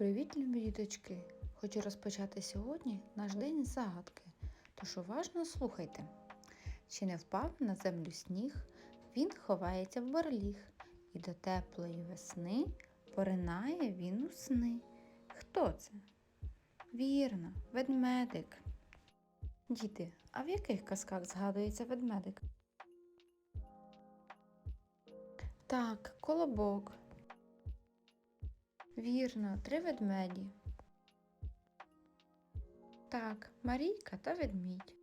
Привіт, любі діточки! Хочу розпочати сьогодні наш день загадки. Тож уважно слухайте. Чи не впав на землю сніг, він ховається в барліг, і до теплої весни поринає він у сни. Хто це? Вірно, ведмедик. Діти, а в яких казках згадується ведмедик? Так, колобок. Вірно, три ведмеді. Так, Марійка та ведмідь.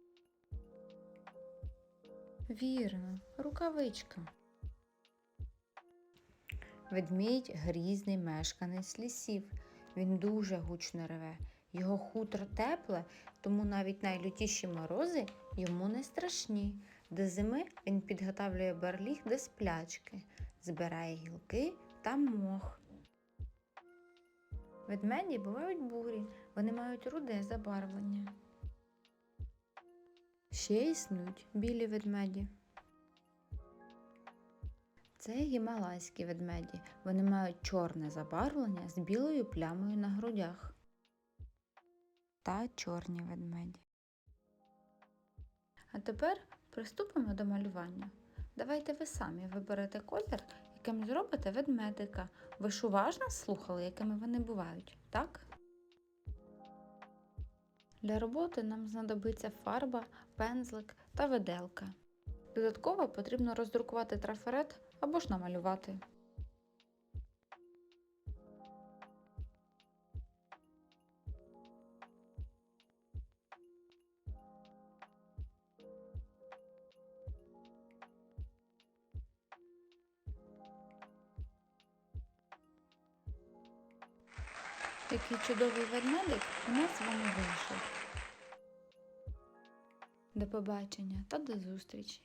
Вірно, рукавичка. Ведмідь грізний мешканець лісів. Він дуже гучно реве. Його хутро тепле, тому навіть найлютіші морози йому не страшні. До зими він підготавлює барліг до сплячки, збирає гілки та мох. Ведмеді бувають бурі, вони мають руде забарвлення. Ще існують білі ведмеді. Це гімалайські ведмеді. Вони мають чорне забарвлення з білою плямою на грудях. Та чорні ведмеді. А тепер приступимо до малювання. Давайте ви самі виберете колір, яким зробите ведмедика. Ви ж уважно слухали, якими вони бувають, так? Для роботи нам знадобиться фарба, пензлик та виделка. Додатково потрібно роздрукувати трафарет або ж намалювати. Який чудовий вермелик у нас з вами вийшов. До побачення та до зустрічі!